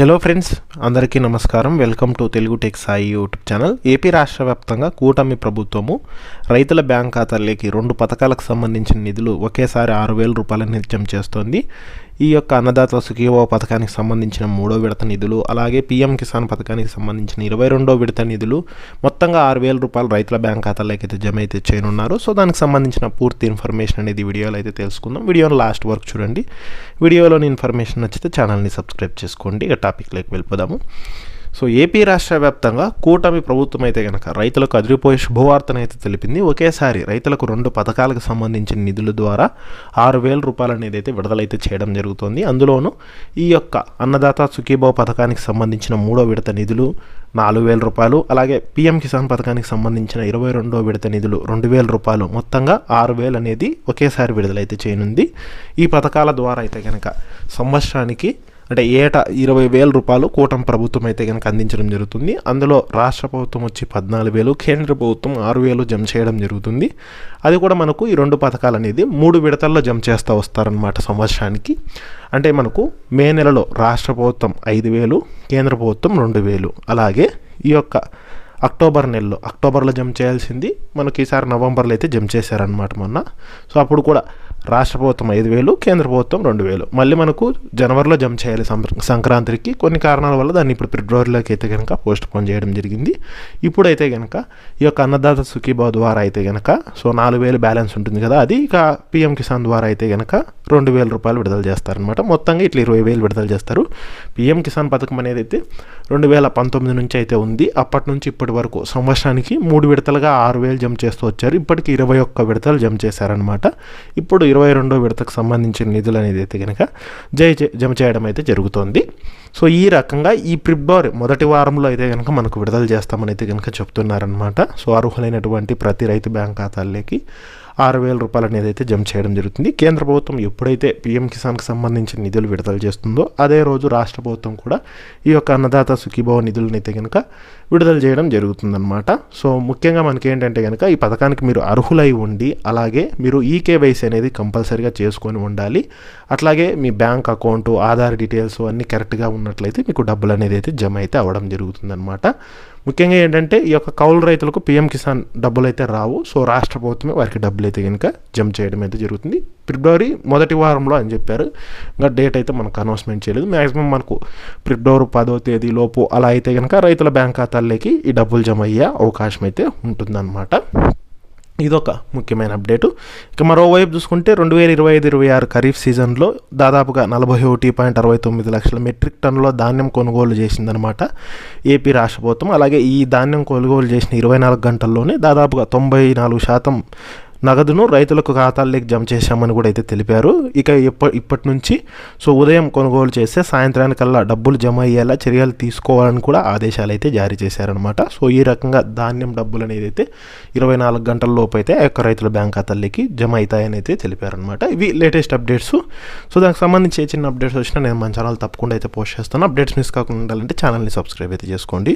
Hello friends అందరికీ నమస్కారం. Welcome to Telugu tech Sai YouTube channel AP రాష్ట్ర వ్యాప్తంగా కూటమి ప్రభుత్వము రైతుల బ్యాంక్ ఖాతాలకి రెండు పథకాలకు సంబంధించిన నిధులు ఒకేసారి ఆరు వేల రూపాయల నిత్యం చేస్తోంది. ఈ యొక్క అన్నదాత సుఖీభావ పథకానికి సంబంధించిన మూడో విడత నిధులు అలాగే పీఎం కిసాన్ పథకానికి సంబంధించిన ఇరవై రెండో విడత నిధులు మొత్తంగా ఆరు వేల రూపాయలు రైతుల బ్యాంక్ ఖాతాలోకి అయితే జమ అయితే చేయనున్నారు. సో దానికి సంబంధించిన పూర్తి ఇన్ఫర్మేషన్ అనేది వీడియోలో అయితే తెలుసుకుందాం. వీడియోని లాస్ట్ వరకు చూడండి. వీడియోలోని ఇన్ఫర్మేషన్ నచ్చితే ఛానల్ని సబ్స్క్రైబ్ చేసుకోండి. ఇక టాపిక్లోకి వెళ్ళిపోదాము. సో ఏపీ రాష్ట్ర వ్యాప్తంగా కూటమి ప్రభుత్వం అయితే కనుక రైతులకు అదిరిపోయే శుభవార్తనైతే తెలిపింది. ఒకేసారి రైతులకు రెండు పథకాలకు సంబంధించిన నిధుల ద్వారా ఆరు వేల రూపాయలు అనేది అయితే విడుదలైతే చేయడం జరుగుతుంది. అందులోనూ ఈ యొక్క అన్నదాత సుఖీభావ పథకానికి సంబంధించిన మూడో విడత నిధులు నాలుగు వేల రూపాయలు అలాగే పిఎం కిసాన్ పథకానికి సంబంధించిన ఇరవై రెండో విడత నిధులు రెండు వేల రూపాయలు మొత్తంగా ఆరు వేలు అనేది ఒకేసారి విడుదలైతే చేయనుంది. ఈ పథకాల ద్వారా అయితే కనుక సంవత్సరానికి అంటే ఏటా ఇరవై వేల రూపాయలు కూటమి ప్రభుత్వం అయితే కనుక అందించడం జరుగుతుంది. అందులో రాష్ట్ర ప్రభుత్వం వచ్చి పద్నాలుగు వేలు కేంద్ర ప్రభుత్వం ఆరు వేలు జమ చేయడం జరుగుతుంది. అది కూడా మనకు ఈ రెండు పథకాలు అనేది మూడు విడతల్లో జమ చేస్తూ వస్తారనమాట సంవత్సరానికి. అంటే మనకు మే నెలలో రాష్ట్ర ప్రభుత్వం ఐదు వేలు కేంద్ర ప్రభుత్వం రెండు వేలు. అలాగే ఈ యొక్క అక్టోబర్ నెలలో అక్టోబర్లో జమ చేయాల్సింది మనకి ఈసారి నవంబర్లో అయితే జమ చేశారనమాట మొన్న. సో అప్పుడు కూడా రాష్ట్ర ప్రభుత్వం ఐదు వేలు కేంద్ర ప్రభుత్వం రెండు వేలు. మళ్ళీ మనకు జనవరిలో జమ చేయాలి సంక్రాంతికి. కొన్ని కారణాల వల్ల దాన్ని ఇప్పుడు ఫిబ్రవరిలోకి అయితే కనుక పోస్ట్ పోన్ చేయడం జరిగింది. ఇప్పుడైతే కనుక ఈ యొక్క అన్నదాత సుఖీభావ ద్వారా అయితే కనుక సో నాలుగు వేలు బ్యాలెన్స్ ఉంటుంది కదా అది ఇక పిఎం కిసాన్ ద్వారా అయితే కనుక రెండు వేల రూపాయలు విడుదల చేస్తారనమాట మొత్తంగా ఇట్లా ఇరవై వేలు విడుదల చేస్తారు. పిఎం కిసాన్ పథకం అనేది అయితే రెండు వేల పంతొమ్మిది నుంచి అయితే ఉంది. అప్పటి నుంచి ఇప్పటి వరకు సంవత్సరానికి మూడు విడతలుగా ఆరు వేలు జమ చేస్తూ వచ్చారు. ఇప్పటికి ఇరవై ఒక్క విడతలు జమ చేశారనమాట ఇప్పుడు ఇరవై రెండో విడతకు సంబంధించిన నిధులు అనేది అయితే కనుక జై జమ చేయడం అయితే జరుగుతోంది. సో ఈ రకంగా ఈ ఫిబ్రవరి మొదటి వారంలో అయితే కనుక మనకు విడుదల చేస్తామని అయితే కనుక చెప్తున్నారనమాట సో అర్హులైనటువంటి ప్రతి రైతు బ్యాంక్ ఖాతాల్లోకి ఆరు వేల రూపాయలు అనేది అయితే జమ చేయడం జరుగుతుంది. కేంద్ర ప్రభుత్వం ఎప్పుడైతే పీఎం కిసాన్కి సంబంధించిన నిధులు విడుదల చేస్తుందో అదే రోజు రాష్ట్ర ప్రభుత్వం కూడా ఈ యొక్క అన్నదాత సుఖీభావ నిధులనైతే అయితే కనుక విడుదల చేయడం జరుగుతుందన్నమాట. సో ముఖ్యంగా మనకి ఏంటంటే కనుక ఈ పథకానికి మీరు అర్హులై ఉండి అలాగే మీరు ఈకేవైసీ అనేది కంపల్సరీగా చేసుకొని ఉండాలి. అట్లాగే మీ బ్యాంక్ అకౌంట్ ఆధార్ డీటెయిల్స్ అన్నీ కరెక్ట్గా ఉన్నట్లయితే మీకు డబ్బులు అనేది అయితే జమ అయితే అవ్వడం జరుగుతుందన్నమాట. ముఖ్యంగా ఏంటంటే ఈ యొక్క కౌలు రైతులకు పీఎం కిసాన్ డబ్బులు అయితే రావు. సో రాష్ట్ర ప్రభుత్వమే వారికి డబ్బులు అయితే కనుక జమ చేయడం అయితే జరుగుతుంది. ఫిబ్రవరి మొదటి వారంలో అని చెప్పారు. ఇంకా డేట్ అయితే మనకు అనౌన్స్మెంట్ చేయలేదు. మ్యాక్సిమం మనకు ఫిబ్రవరి పదో తేదీ లోపు అలా అయితే కనుక రైతుల బ్యాంక్ ఖాతాల్లోకి ఈ డబ్బులు జమ అయ్యే అవకాశం అయితే ఉంటుందన్నమాట. ఇదొక ముఖ్యమైన అప్డేటు. ఇక మరోవైపు చూసుకుంటే రెండు వేల ఇరవై ఐదు ఇరవై ఆరు ఖరీఫ్ సీజన్లో దాదాపుగా నలభై ఒకటి పాయింట్ అరవై తొమ్మిది లక్షల మెట్రిక్ టన్నుల ధాన్యం కొనుగోలు చేసిందనమాట ఏపీ రాష్ట్ర ప్రభుత్వం. అలాగే ఈ ధాన్యం కొనుగోలు చేసిన ఇరవై నాలుగు గంటల్లోనే దాదాపుగా తొంభై నాలుగు శాతం నగదును రైతులకు ఖాతాల్లోకి జమ చేశామని కూడా అయితే తెలిపారు. ఇక ఇప్ప ఇప్పటి నుంచి సో ఉదయం కొనుగోలు చేస్తే సాయంత్రానికల్లా డబ్బులు జమ అయ్యేలా చర్యలు తీసుకోవాలని కూడా ఆదేశాలు అయితే జారీ చేశారనమాట సో ఈ రకంగా ధాన్యం డబ్బులు అనేది అయితే ఇరవై నాలుగు గంటల లోపు అయితే ఆ యొక్క రైతుల బ్యాంక్ ఖాతాల్లోకి జమ అవుతాయని అయితే తెలిపారనమాట ఇవి లేటెస్ట్ అప్డేట్స్. సో దానికి సంబంధించి చిన్న అప్డేట్స్ వచ్చినా నేను మన ఛానల్ తప్పకుండా అయితే పోస్ట్ చేస్తాను. అప్డేట్స్ మిస్ కాకుండా ఉండాలంటే ఛానల్ని సబ్స్క్రైబ్ అయితే చేసుకోండి.